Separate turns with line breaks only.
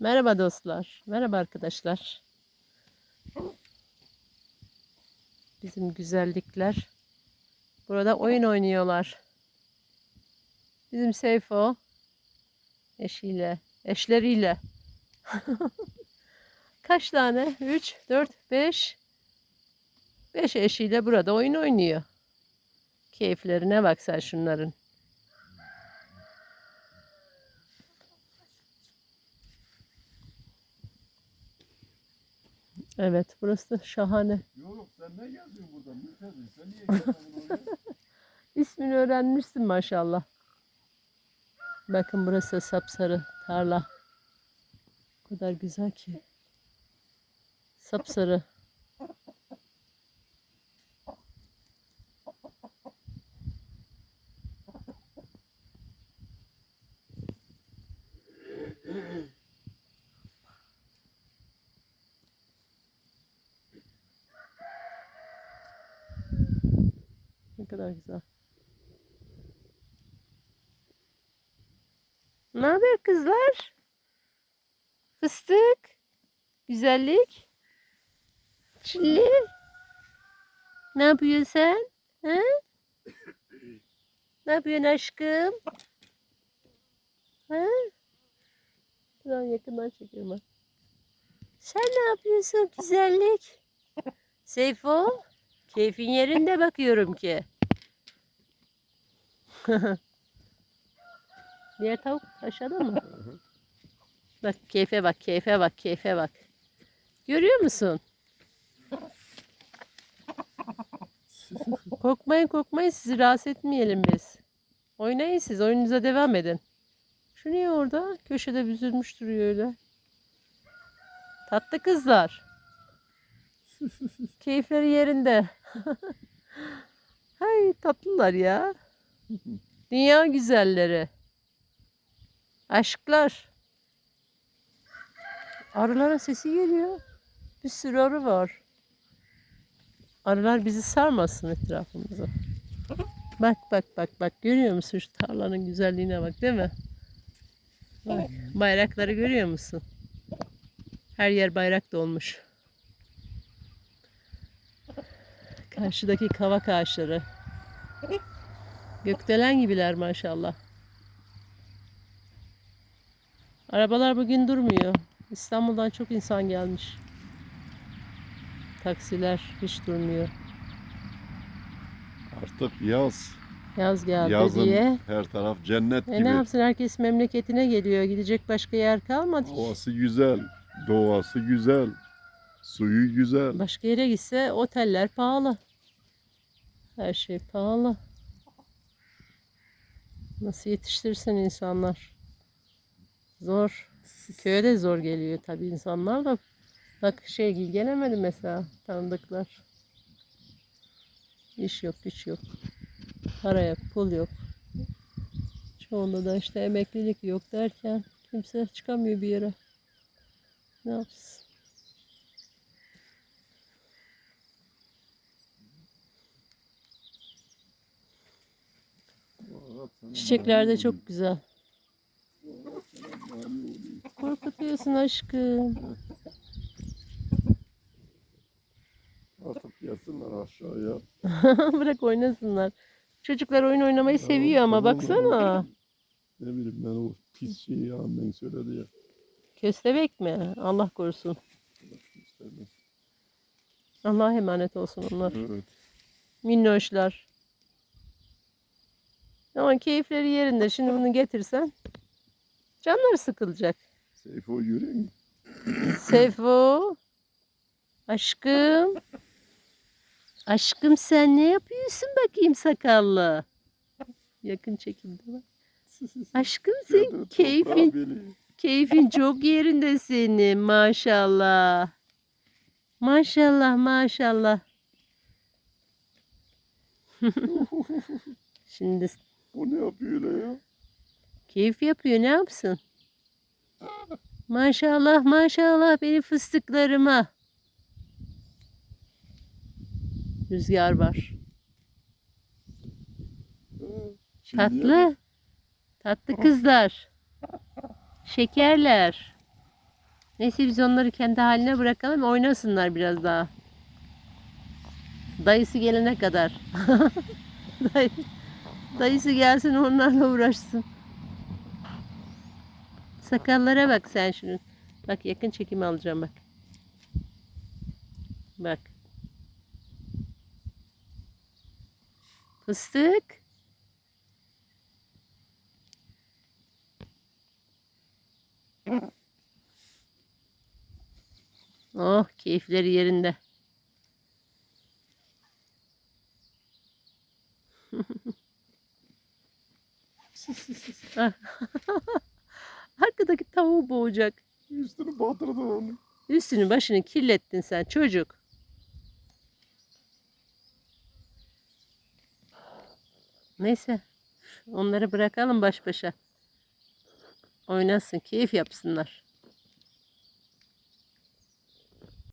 Merhaba dostlar. Merhaba arkadaşlar. Bizim güzellikler burada oyun oynuyorlar. Bizim Seyfo eşiyle, eşleriyle. Kaç tane? 3, 4, 5 5 eşiyle burada oyun oynuyor. Keyiflerine bak sen şunların. Evet, burası da şahane.
Yok sen ne geziyorsun burada? Mültezi. Sen niye oraya?
İsmini öğrenmişsin maşallah. Bakın burası sapsarı tarla. O kadar güzel ki. Sapsarı. Ne kadar güzel. Ne haber kızlar? Fıstık. Güzellik. Çilli. Ne yapıyorsun sen? He? Ne yapıyorsun aşkım? He? Biraz yakından çekiyorum. Sen ne yapıyorsun güzellik? Seyfo? Keyfin yerinde bakıyorum ki. Diğer tavuk aşağıda mı? Bak keyfe bak, keyfe bak, keyfe bak. Görüyor musun? korkmayın korkmayın sizi rahatsız etmeyelim biz. Oynayın siz oyununuza devam edin. Şu niye orada? Köşede büzülmüş duruyor öyle. Tatlı kızlar. Keyifleri yerinde. Hay tatlılar ya. Dünya güzelleri. Aşklar. Arıların sesi geliyor. Bir sürü arı var. Arılar bizi sarmasın etrafımıza. Bak bak bak bak görüyor musun şu tarlanın güzelliğine bak değil mi? Bak, bayrakları görüyor musun? Her yer bayrak dolmuş. Karşıdaki kavak ağaçları. Gökdelen gibiler maşallah. Arabalar bugün durmuyor. İstanbul'dan çok insan gelmiş. Taksiler hiç durmuyor.
Artık yaz.
Yaz geldi
Yazın
diye.
her taraf cennet
E ne
gibi.
yapsın herkes memleketine geliyor. Gidecek başka yer kalmadı. ki.
Havası güzel. Doğası güzel. Suyu güzel.
Başka yere gitse oteller pahalı. Her şey pahalı. Nasıl yetiştirirsen insanlar. Zor. Köye de zor geliyor tabii insanlar da. Bak şey gelemedi mesela tanıdıklar. İş yok, güç yok. Para yok, pul yok. Çoğunda da işte emeklilik yok derken kimse çıkamıyor bir yere. Ne yapsın? Çiçekler de çok güzel. Korkutuyorsun aşkım.
Artık gelsinler aşağıya.
Bırak oynasınlar. Çocuklar oyun oynamayı
Ya,
seviyor ama
tamam,
baksana.
Ne bileyim ben o pis şeyi annen söyledi ya.
Köstebek mi? Allah korusun.
İstemez.
Allah'a emanet olsun onlar.
Evet.
Minnoşlar. Ama keyifleri yerinde. Şimdi bunu getirsen canları sıkılacak.
Seyfo yürüyor mu?
Seyfo. Aşkım. Aşkım sen ne yapıyorsun bakayım sakallı? Yakın çekimde bak. Aşkım sen keyfin. Keyfin çok yerinde senin maşallah. Maşallah maşallah. Şimdi
O ne yapıyor öyle ya?
keyif yapıyor ne yapsın? Maşallah maşallah benim fıstıklarıma. Rüzgar var. Tatlı. Tatlı kızlar. Şekerler. Neyse biz onları kendi haline bırakalım oynasınlar biraz daha. Dayısı gelene kadar. Dayı, dayısı gelsin onlarla uğraşsın. Sakallara bak sen şunun. Bak yakın çekim alacağım bak. Bak. Fıstık. Oh keyifleri yerinde. Arkadaki tavuğu boğacak.
Üstünü batırdı onu.
Üstünü başını kirlettin sen çocuk. Neyse. Onları bırakalım baş başa. Oynasın, keyif yapsınlar.